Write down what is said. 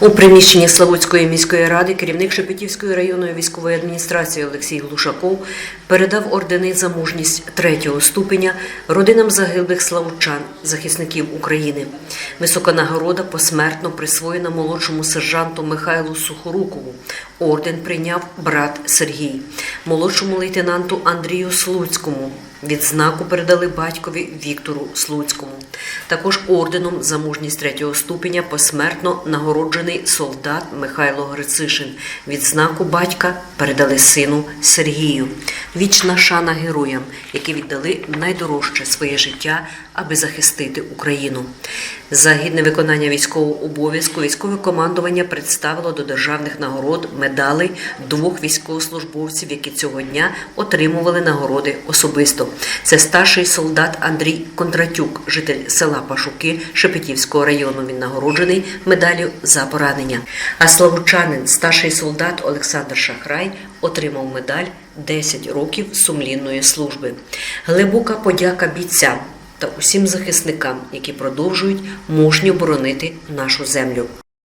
У приміщенні Славутської міської ради керівник Шепетівської районної військової адміністрації Олексій Глушаков передав ордени за мужність третього ступеня родинам загиблих славучан, захисників України. Висока нагорода посмертно присвоєна молодшому сержанту Михайлу Сухорукову. Орден прийняв брат Сергій, молодшому лейтенанту Андрію Слуцькому. Відзнаку передали батькові Віктору Слуцькому. Також орденом за мужність третього ступеня посмертно нагороджений солдат Михайло Грицишин. Відзнаку батька передали сину Сергію. Вічна шана героям, які віддали найдорожче своє життя, аби захистити Україну. За гідне виконання військового обов'язку військове командування представило до державних нагород медалей двох військовослужбовців, які цього дня отримували нагороди особисто. Це старший солдат Андрій Кондратюк, житель села Пашуки Шепетівського району. Він нагороджений медаллю за поранення. А славучанин, старший солдат Олександр Шахрай, отримав медаль 10 років сумлінної служби. Глибока подяка бійцям та усім захисникам, які продовжують мужньо боронити нашу землю.